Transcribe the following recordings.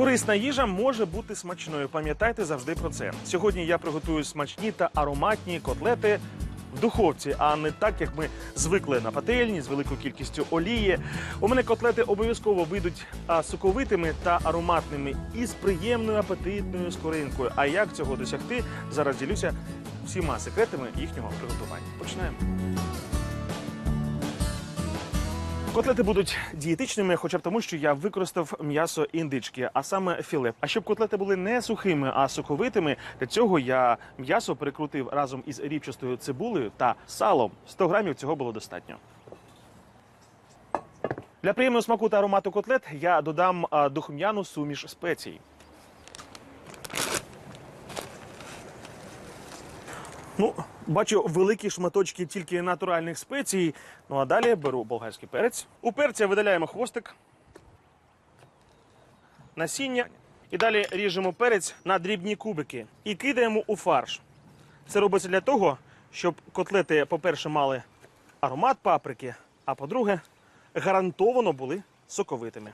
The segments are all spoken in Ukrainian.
Корисна їжа може бути смачною. Пам'ятайте завжди про це. Сьогодні я приготую смачні та ароматні котлети в духовці, а не так, як ми звикли на пательні з великою кількістю олії. У мене котлети обов'язково вийдуть соковитими та ароматними і з приємною апетитною скоринкою. А як цього досягти? Зараз ділюся всіма секретами їхнього приготування. Починаємо. Котлети будуть дієтичними, хоча б тому, що я використав м'ясо індички, а саме філе. А щоб котлети були не сухими, а соковитими, для цього я м'ясо перекрутив разом із рівчастою цибулею та салом. 100 грамів цього було достатньо. Для приємного смаку та аромату котлет я додам духм'яну суміш спецій. Ну, бачу великі шматочки тільки натуральних спецій. Ну а далі беру болгарський перець. У перця видаляємо хвостик, насіння. І далі ріжемо перець на дрібні кубики і кидаємо у фарш. Це робиться для того, щоб котлети, по-перше, мали аромат паприки, а по-друге, гарантовано були соковитими.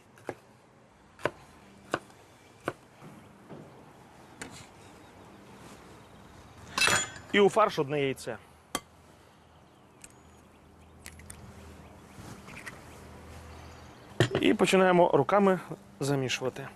І у фарш одне яйце. І починаємо руками замішувати.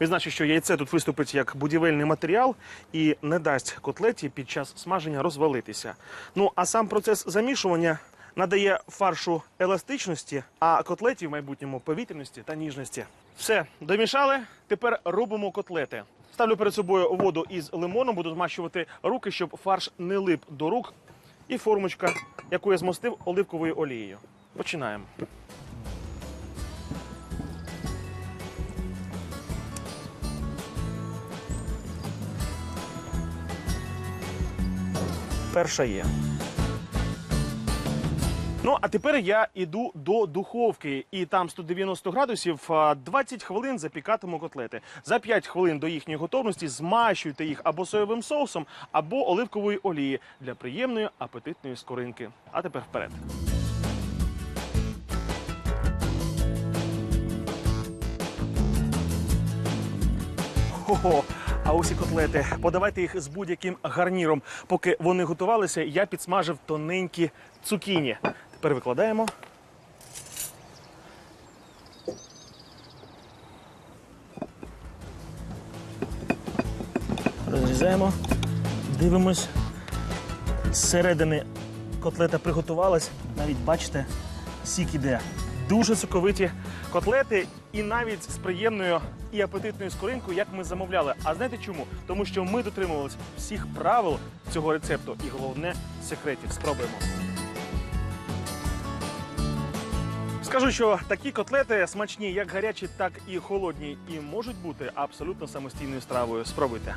Відзначу, що яйце тут виступить як будівельний матеріал і не дасть котлеті під час смаження розвалитися. Ну а сам процес замішування надає фаршу еластичності, а котлеті в майбутньому повітряності та ніжності. Все, домішали. Тепер робимо котлети. Ставлю перед собою воду із лимоном, буду змащувати руки, щоб фарш не лип до рук. І формочка, яку я змостив оливковою олією. Починаємо. Перша є. Ну, а тепер я іду до духовки, і там 190 градусів, 20 хвилин запікатиму котлети. За 5 хвилин до їхньої готовності змащуйте їх або соєвим соусом, або оливковою олією для приємної апетитної скоринки. А тепер вперед. Хо-хо. А ось і котлети. Подавайте їх з будь-яким гарніром. Поки вони готувалися, я підсмажив тоненькі цукіні. Тепер викладаємо. Розрізаємо. Дивимось. Зсередини котлета приготувалась. Навіть бачите, сік іде. Дуже соковиті котлети і навіть з приємною і апетитною скоринкою, як ми замовляли. А знаєте чому? Тому що ми дотримувалися всіх правил цього рецепту і головне секретів. Спробуємо. Скажу, що такі котлети смачні як гарячі, так і холодні, і можуть бути абсолютно самостійною стравою. Спробуйте.